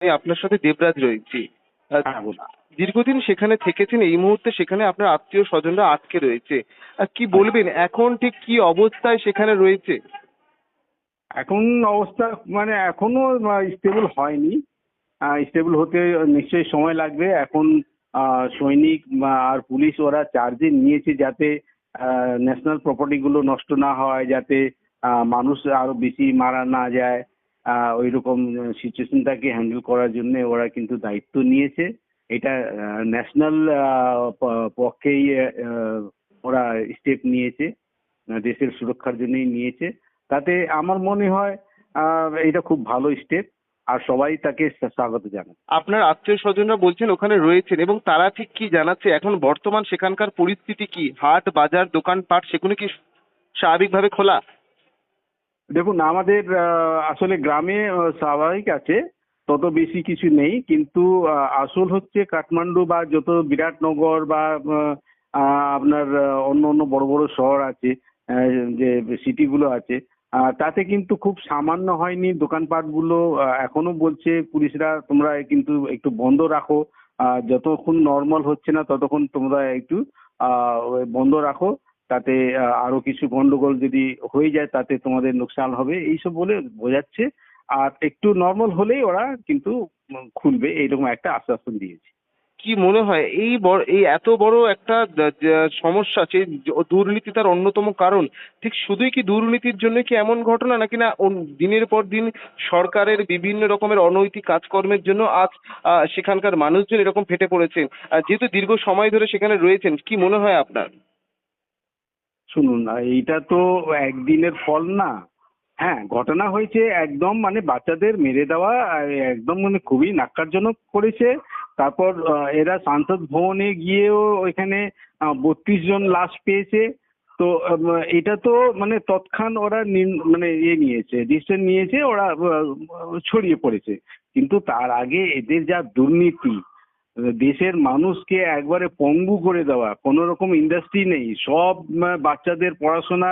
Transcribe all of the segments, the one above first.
আমি আপনার সাথে দেবরাজ রয়েছি। হ্যাঁ দীর্ঘদিন সেখানে থেকেছেন এই মুহূর্তে সেখানে আপনার আত্মীয় স্বজনরা আটকে রয়েছে। কি বলবেন এখন ঠিক কি অবস্থায় সেখানে রয়েছে? এখন অবস্থা মানে এখনও স্টেবল হয়নি। স্টেবল হতে নিশ্চয়ই সময় লাগবে। এখন আহ, সৈনিক বা আর পুলিশ ওরা চার্জে নিয়েছে যাতে ন্যাশনাল প্রপার্টিগুলো নষ্ট না হয় যাতে মানুষ আরও বেশি মারা না যায়। ওই রকম সিচুয়েশনটাকে হ্যান্ডেল করার জন্য ওরা কিন্তু দায়িত্ব নিয়েছে। এটা ন্যাশনাল পক্ষেই ওরা স্টেপ নিয়েছে দেশের সুরক্ষার জন্যই নিয়েছে। তাতে আমার মনে হয় এটা খুব ভালো স্টেপ আর সবাই তাকে স্বাগত জানায়। আপনার আত্মীয় স্বজনরা বলছেন, ওখানে রয়েছেন, এবং তারা ঠিক কি জানাচ্ছে? এখন বর্তমান সেখানকার পরিস্থিতি কি? হাট, বাজার, দোকানপাট, সেগুলো কি স্বাভাবিকভাবে খোলা? দেখুন, আমাদের আসলে গ্রামে স্বাভাবিক আছে, তত বেশি কিছু নেই, কিন্তু আসল হচ্ছে কাঠমান্ডু বা যত বিরাটনগর বা আপনার অন্য অন্য বড় বড় শহর আছে যে সিটিগুলো আছে তাতে কিন্তু খুব সামান্য হয়নি, দোকানপাটগুলো এখনও বলছে পুলিশরা, তোমরা কিন্তু একটু বন্ধ রাখো যতক্ষণ নর্মাল হচ্ছে না, ততক্ষণ তোমরা একটু বন্ধ রাখো তাতে আরও কিছু গন্ডগোল যদি হয়ে যায়, তাতে তোমাদের লোকসান হবে, এইসব বলে বোঝাচ্ছে। আর একটু নর্মাল হলেই ওরা কিন্তু খুলবে, এইরকম একটা আশ্বাসন দিয়েছে। কি মনে হয়, এই বড়, এই এত বড় একটা সমস্যা সেই দুর্নীতি তার অন্যতম কারণ, ঠিক শুধুই কি দুর্নীতির জন্য কি এমন ঘটনা, নাকি না দিনের পর দিন সরকারের বিভিন্ন রকমের অনৈতিক কাজকর্মের জন্য আজ সেখানকার মানুষজন এরকম ফেটে পড়েছেন যেহেতু দীর্ঘ সময় ধরে সেখানে রয়েছেন, কি মনে হয় আপনার? শুনুন এইটা তো একদিনের ফল না। হ্যাঁ ঘটনা হয়েছে একদম মানে বাচ্চাদের মেরে দেওয়া একদম মানে খুবই নাক্কারজনক করেছে। তারপর এরা সাংসদ ভবনে গিয়েও ওইখানে বত্রিশ জন লাশ পেয়েছে। তো এটা তো মানে তৎক্ষণ ওরা মানে ইয়ে নিয়েছে, ডিসিশন নিয়েছে, ওরা ছড়িয়ে পড়েছে। কিন্তু তার আগে এদের যা দুর্নীতি দেশের মানুষকে একবারে পঙ্গু করে দেওয়া, কোনো রকম ইন্ডাস্ট্রি নেই। সব বাচ্চাদের পড়াশোনা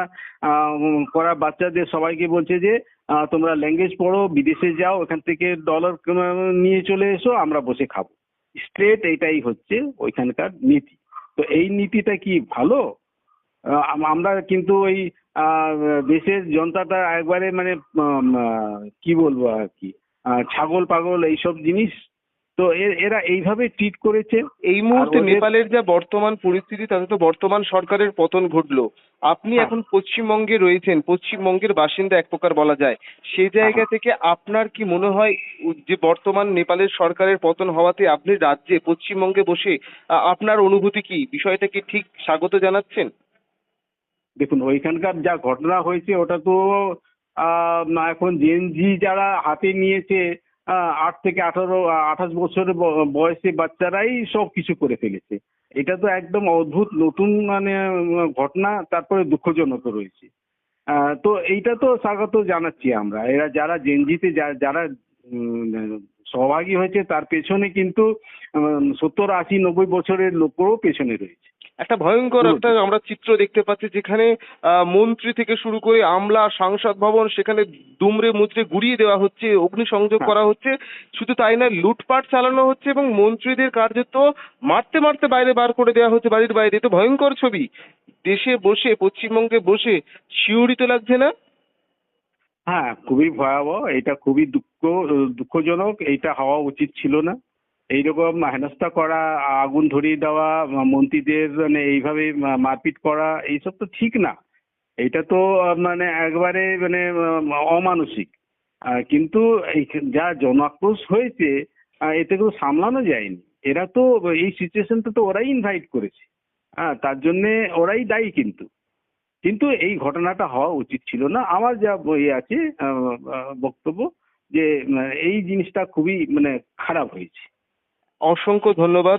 করা বাচ্চাদের সবাইকে বলছে যে তোমরা ল্যাঙ্গুয়েজ পড়ো, বিদেশে যাও, ওখান থেকে ডলার নিয়ে চলে এসো, আমরা বসে খাব। স্ট্রেট এটাই হচ্ছে ওইখানকার নীতি। তো এই নীতিটা কি ভালো? আমরা কিন্তু ওই দেশের জনতাটা একবারে মানে কি বলব আর কি ছাগল পাগল এইসব জিনিস তো এরা এইভাবে ট্রিট করেছে। এই মুহূর্তে নেপালের যা বর্তমান পরিস্থিতি তাতে তো বর্তমান সরকারের পতন ঘটলো। আপনি হ্যাঁ। এখন পশ্চিমবঙ্গে রয়েছেন পশ্চিমবঙ্গের বাসিন্দা এক প্রকার বলা যায়। সেই জায়গা হ্যাঁ। থেকে আপনার কি মনে হয় যে বর্তমান নেপালের সরকারের পতন হওয়াতে আপনি রাজ্যে পশ্চিমবঙ্গে বসে আপনার অনুভূতি কি? বিষয়টা কি ঠিক স্বাগত জানাচ্ছেন? দেখুন ওইখানকার যা ঘটনা হয়েছে ওটা তো আহ, এখন জেনজি যারা হাতে নিয়েছে আট থেকে আঠারো আঠাশ বছরের ব- বয়সী বাচ্চারাই সব কিছু করে ফেলেছে। এটা তো একদম অদ্ভুত, নতুন মানে ঘটনা, তারপরে দুঃখজনক রয়েছে। তো এইটা তো স্বাগত জানাচ্ছি আমরা। এরা যারা জেনজিতে যারা সহভাগী হয়েছে, তার পেছনে কিন্তু সত্তর, আশি, নব্বই বছরের লোকও পেছনে রয়েছে। একটা ভয়ঙ্কর একটা আমরা চিত্র দেখতে পাচ্ছি যেখানে আহ, মন্ত্রী থেকে শুরু করে আমলা সাংসদ ভবন সেখানে দুমড়ে মুচড়ে গুড়িয়ে দেওয়া হচ্ছে অগ্নিসংযোগ হ্যাঁ। করা হচ্ছে। শুধু তাই না লুটপাট চালানো হচ্ছে এবং মন্ত্রীদের কার্যত মারতে মারতে বাইরে বার করে দেওয়া হচ্ছে বাড়ির বাইরে। তো ভয়ঙ্কর ছবি। দেশে বসে পশ্চিমবঙ্গে বসে শিউরিত লাগছে না? হ্যাঁ খুবই ভয়াবহ। এটা খুবই দুঃখ দুঃখজনক। এটা হওয়া উচিত ছিল না। এইরকম হেনস্থা করা, আগুন ধরিয়ে দেওয়া, মন্ত্রীদের মানে এইভাবে মারপিট করা, এইসব তো ঠিক না। এটা তো মানে একবারে মানে অমানসিক। কিন্তু যা জনাক্রোশ হয়েছে এতে তো সামলানো যায়নি। এরা তো, এই সিচুয়েশনটা তো ওরাই ইনভাইট করেছে। হ্যাঁ তার জন্যে ওরাই দায়ী কিন্তু। কিন্তু এই ঘটনাটা হওয়া উচিত ছিল না। আমার যা বই আছে বক্তব্য যে, এই জিনিসটা খুবই মানে খারাপ হয়েছে। অসংখ্য ধন্যবাদ।